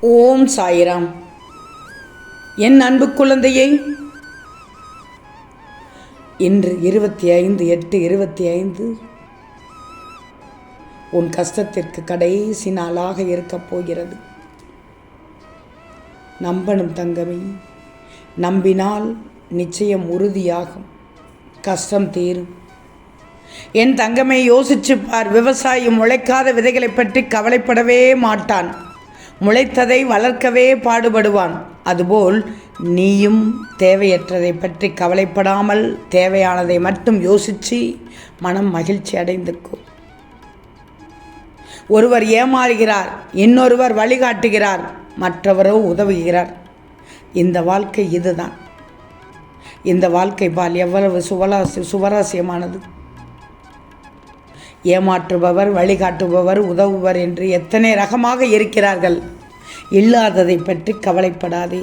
ஓம் சாயிராம். என் அன்பு குழந்தையை இன்று இருபத்தி ஐந்து எட்டு இருபத்தி ஐந்து உன் கஷ்டத்திற்கு கடைசி நாளாக இருக்கப் போகிறது. நம்பணும் தங்கமே நம்பினால் நிச்சயம் உறுதியாகும். கஷ்டம் தீரும். என் தங்கமே யோசிச்சுப்பார் விவசாயி முளைக்காத விதைகளை பற்றி கவலைப்படவே மாட்டான். முளைத்ததை வளர்க்கவே பாடுபடுவான். அதுபோல் நீயும் தேவையற்றதை பற்றி கவலைப்படாமல் தேவையானதை மட்டும் யோசித்து மனம் மகிழ்ச்சி அடைந்திருக்கும். ஒருவர் ஏமாறுகிறார் இன்னொருவர் வழிகாட்டுகிறார் மற்றவரோ உதவுகிறார். இந்த வாழ்க்கை இதுதான். இந்த வாழ்க்கை பால் எவ்வளவு சுவலாசி சுவராசியமானது. ஏமாற்றுபவர் வழிகாட்டுபவர் உதவுவர் என்று எத்தனை ரகமாக இருக்கிறார்கள். இல்லாததை பற்றி கவலைப்படாதே.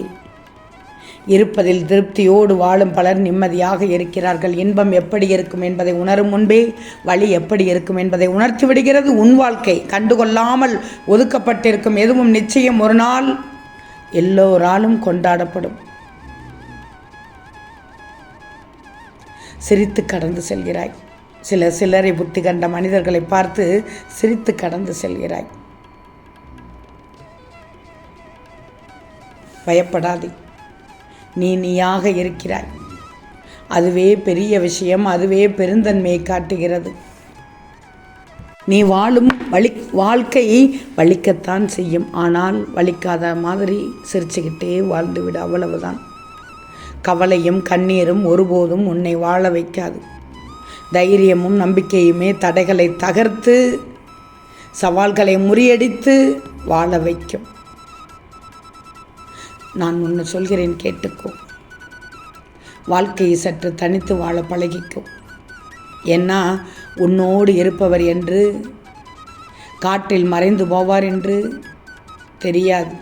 இருப்பதில் திருப்தியோடு வாழும் பலர் நிம்மதியாக இருக்கிறார்கள். இன்பம் எப்படி இருக்கும் என்பதை உணரும் முன்பே வழி எப்படி இருக்கும் என்பதை உணர்த்தி விடுகிறது உன் வாழ்க்கை. கண்டுகொள்ளாமல் ஒதுக்கப்பட்டிருக்கும் எதுவும் நிச்சயம் ஒரு நாள் எல்லோராலும் கொண்டாடப்படும். சிரித்து கடந்து செல்கிறாய். சில சிலரை புத்தி கண்ட மனிதர்களை பார்த்து சிரித்து கடந்து செல்கிறாய். பயப்படாதே. நீ நீயாக இருக்கிறாய். அதுவே பெரிய விஷயம் அதுவே பெருந்தன்மையை காட்டுகிறது. நீ வாழும் வழி வாழ்க்கை வலிக்கத்தான் செய்யும். ஆனால் வலிக்காத மாதிரி சிரிச்சுக்கிட்டே வாழ்ந்துவிடு அவ்வளவுதான். கவலையும் கண்ணீரும் ஒருபோதும் உன்னை வாழ வைக்காது. தைரியமும் நம்பிக்கையுமே தடைகளை தகர்த்து சவால்களை முறியடித்து வாழ வைக்கும். நான் ஒன்று சொல்கிறேன் கேட்டுக்கோ. வாழ்க்கையை சற்று தனித்து வாழ பழகிக்கும் ஏன்னா உன்னோடு இருப்பவர் என்று காற்றில் மறைந்து போவார் என்று தெரியாது.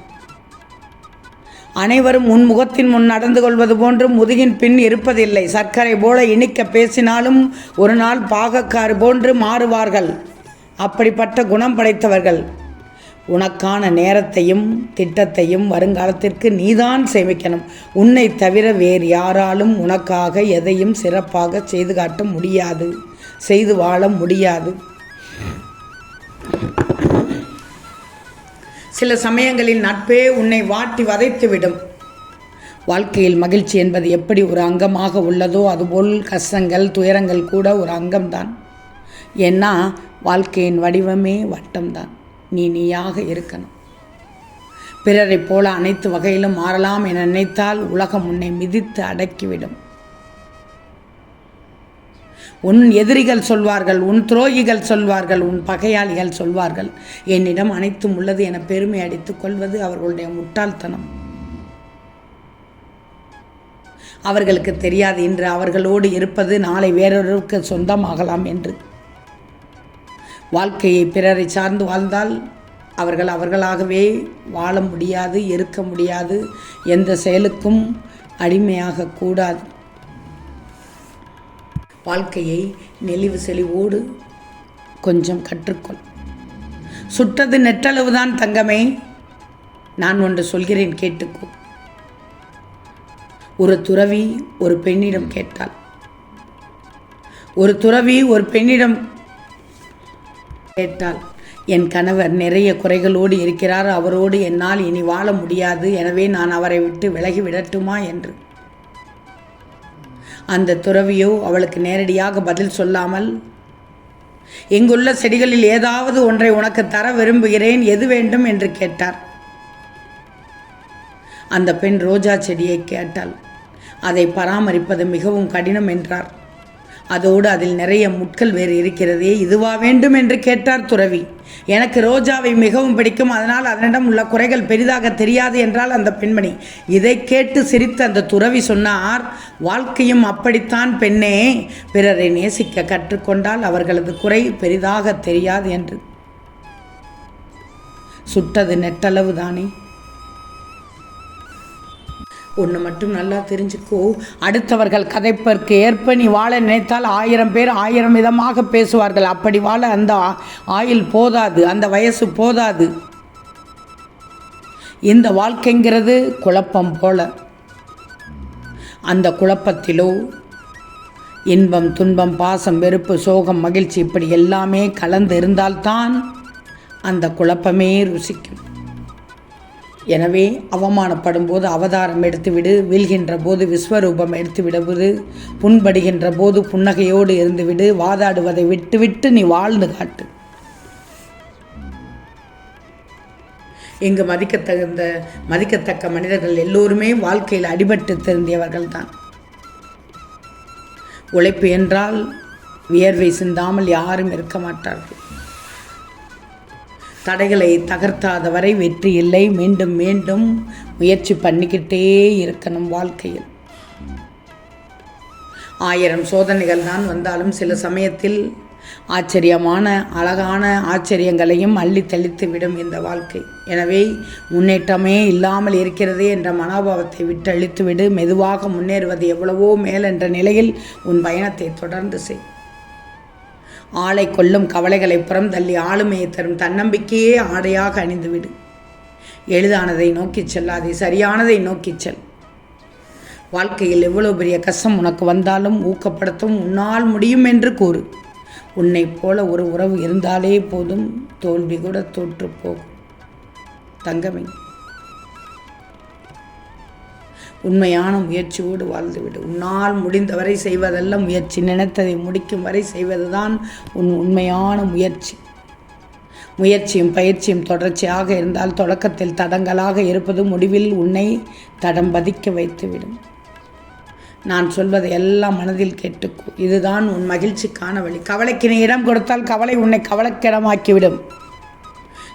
அனைவரும் உன் முகத்தின் முன் நடந்து கொள்வது போன்று முதுகின் பின் இருப்பதில்லை. சர்க்கரை போல இனிக்க பேசினாலும் ஒரு நாள் பாகக்காறு போன்று மாறுவார்கள். அப்படிப்பட்ட குணம் படைத்தவர்கள். உனக்கான நேரத்தையும் திட்டத்தையும் வருங்காலத்திற்கு நீதான் சேமிக்கணும். உன்னை தவிர வேறு யாராலும் உனக்காக எதையும் சிறப்பாக செய்து காட்ட முடியாது. செய்து வாழ முடியாது. சில சமயங்களில் நட்பே உன்னை வாட்டி வதைத்துவிடும். வாழ்க்கையில் மகிழ்ச்சி என்பது எப்படி ஒரு அங்கமாக உள்ளதோ அதுபோல் கஷ்டங்கள் துயரங்கள் கூட ஒரு அங்கம்தான். ஏன்னா வாழ்க்கையின் வடிவமே வட்டம்தான். நீ நீயாக இருக்கணும். பிறரைப் போல அனைத்து வகையிலும் மாறலாம் என நினைத்தால் உலகம் உன்னை மிதித்து அடக்கிவிடும். உன் எதிரிகள் சொல்வார்கள் உன் துரோகிகள் சொல்வார்கள் உன் பகையாளிகள் சொல்வார்கள். என்னிடம் அனைத்தும் உள்ளது என பெருமை அடித்துக் கொள்வது அவர்களுடைய முட்டாள்தனம். அவர்களுக்கு தெரியாது இன்று அவர்களோடு இருப்பது நாளை வேறொருவருக்கு சொந்தமாகலாம் என்று. வாழ்க்கையை பிறரை சார்ந்து வாழ்ந்தால் அவர்கள் அவர்களாகவே வாழ முடியாது இருக்க முடியாது. எந்த செயலுக்கும் அடிமையாக கூடாது. வாழ்க்கையை நெளிவு செழிவோடு கொஞ்சம் கற்றுக்கொள். சுட்டது நெட்டளவுதான் தங்கமே. நான் ஒன்று சொல்கிறேன் கேட்டுக்கோ. ஒரு துறவி ஒரு பெண்ணிடம் கேட்டாள். ஒரு துறவி ஒரு பெண்ணிடம் கேட்டாள் என் கணவர் நிறைய குறைகளோடு இருக்கிறார். அவரோடு என்னால் இனி வாழ முடியாது. எனவே நான் அவரை விட்டு விலகி விடட்டுமா? என்று. அந்த துறவியோ அவளுக்கு நேரடியாக பதில் சொல்லாமல் இங்குள்ள செடிகளில் ஏதாவது ஒன்றை உனக்கு தர விரும்புகிறேன் எது வேண்டும்? என்று கேட்டார். அந்த பெண் ரோஜா செடியை கேட்டாள். அதை பராமரிப்பது மிகவும் கடினம் என்றார். அதோடு அதில் நிறைய முட்கள் வேறு இருக்கிறதே. இதுவா வேண்டும் என்று கேட்டார் துறவி. எனக்கு ரோஜாவை மிகவும் பிடிக்கும். அதனால் அதனிடம் உள்ள குறைகள் பெரிதாக தெரியாது என்றால் அந்த பெண்மணி. இதை கேட்டு சிரித்த அந்த துறவி சொன்னார் வாழ்க்கையும் அப்படித்தான் பெண்ணே. பிறரை நேசிக்க கற்றுக்கொண்டால் அவர்களது குறை பெரிதாக தெரியாது என்று. சுட்டது நெட்டளவு தானே. ஒன்று மட்டும் நல்லா தெரிஞ்சுக்கோ. அடுத்தவர்கள் கதைப்பதற்கு ஏற்ப நீ வாழ நினைத்தால் ஆயிரம் பேர் ஆயிரம் விதமாக பேசுவார்கள். அப்படி வாழ அந்த ஆயில் ஆயுள் போதாது அந்த வயசு போதாது. இந்த வாழ்க்கைங்கிறது குழப்பம் போல. அந்த குழப்பத்திலோ இன்பம் துன்பம் பாசம் வெறுப்பு சோகம் மகிழ்ச்சி இப்படி எல்லாமே கலந்து இருந்தால்தான் அந்த குழப்பமே ருசிக்கும். எனவே அவமானப்படும் போது அவதாரம் எடுத்துவிடு வீழ்கின்ற போது விஸ்வரூபம் எடுத்து விடுவது புண்படுகின்ற போது புன்னகையோடு இருந்துவிடு வாதாடுவதை விட்டுவிட்டு நீ வாழ்ந்து காட்டு. இங்கு மதிக்கத்தகுந்த மதிக்கத்தக்க மனிதர்கள் எல்லோருமே வாழ்க்கையில் அடிபட்டு திருந்தியவர்கள் தான் உழைப்பு என்றால் வியர்வை சிந்தாமல் யாரும் இருக்க மாட்டார்கள். தடைகளை தகர்த்தாத வரை வெற்றி இல்லை. மீண்டும் மீண்டும் முயற்சி பண்ணிக்கிட்டே இருக்கணும் வாழ்க்கையில். ஆயிரம் சோதனைகள் தான் வந்தாலும் சில சமயத்தில் ஆச்சரியமான அழகான ஆச்சரியங்களையும் அள்ளி தெளித்து விடும் இந்த வாழ்க்கை. எனவே முன்னேற்றமே இல்லாமல் இருக்கிறதே என்ற மனோபாவத்தை விட்டு அழித்துவிடு மெதுவாக முன்னேறுவது எவ்வளவோ மேல் என்ற நிலையில் உன் பயணத்தை தொடர்ந்து செய். ஆளை கொள்ளும் கவலைகளை புறம் தள்ளி ஆளுமையை தரும் தன்னம்பிக்கையே ஆடையாக அணிந்துவிடு. எளிதானதை நோக்கிச் செல்லாதே சரியானதை நோக்கிச் செல். வாழ்க்கையில் எவ்வளோ பெரிய கஷ்டம் உனக்கு வந்தாலும் ஊக்கப்படுத்தும் உன்னால் முடியும் என்று கூறு. உன்னைப் போல ஒரு உறவு இருந்தாலே போதும் தோல்வி கூட தோற்றுப்போகும் தங்கமே உண்மையான முயற்சியோடு வாழ்ந்துவிடு. உன்னால் முடிந்தவரை செய்வதெல்லாம் முயற்சி. நினைத்ததை முடிக்கும் வரை செய்வதுதான் உன் உண்மையான முயற்சி. முயற்சியும் பயிற்சியும் தொடர்ச்சியாக இருந்தால் தொடக்கத்தில் தடங்களாக இருப்பது முடிவில் உன்னை தடம் பதிக்க வைத்துவிடும். நான் சொல்வதை எல்லாம் மனதில் கேட்டுக்கோ இதுதான் உன் மகிழ்ச்சிக்கான வழி. கவலைக்கு நீ இடம் கொடுத்தால் கவலை உன்னை கவலைக்கிடமாக்கிவிடும்.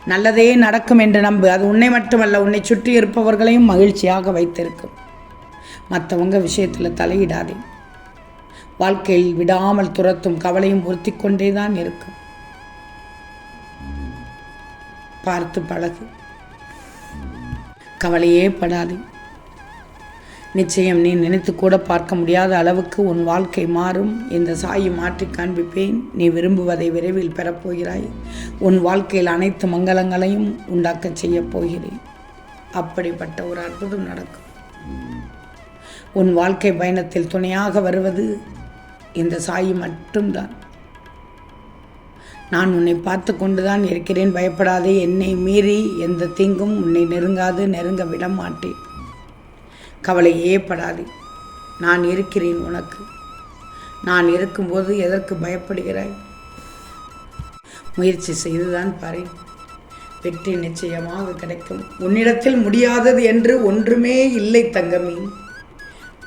நல்லதே நடக்கும் என்று நம்பு. அது உன்னை மட்டுமல்ல உன்னை சுற்றி இருப்பவர்களையும் மகிழ்ச்சியாக வைத்திருக்கும். மற்றவங்க விஷயத்தில் தலையிடாதே. வாழ்க்கையில் விடாமல் துரத்தும் கவலையும் உறுத்தி கொண்டே தான் இருக்கும். பார்த்து பழகு. கவலையே படாதே. நிச்சயம் நீ நினைத்து கூட பார்க்க முடியாத அளவுக்கு உன் வாழ்க்கை மாறும். இந்த சாயை மாற்றி காண்பிப்பேன். நீ விரும்புவதை விரைவில் பெறப்போகிறாய். உன் வாழ்க்கையில் அனைத்து மங்களங்களையும் உண்டாக்கச் செய்யப் போகிறேன். அப்படிப்பட்ட ஒரு அற்புதம் நடக்கும். உன் வாழ்க்கை பயணத்தில் துணையாக வருவது இந்த சாயி மட்டும்தான். நான் உன்னை பார்த்து கொண்டுதான் இருக்கிறேன். பயப்படாதே. என்னை மீறி எந்த தீங்கும் உன்னை நெருங்காது நெருங்க விட மாட்டேன் கவலையே படாதே. நான் இருக்கிறேன் உனக்கு. நான் இருக்கும்போது எதற்கு பயப்படுகிறாய்? முயற்சி செய்துதான் பாரு வெற்றி நிச்சயமாக கிடைக்கும். உன்னிடத்தில் முடியாதது என்று ஒன்றுமே இல்லை தங்கமி.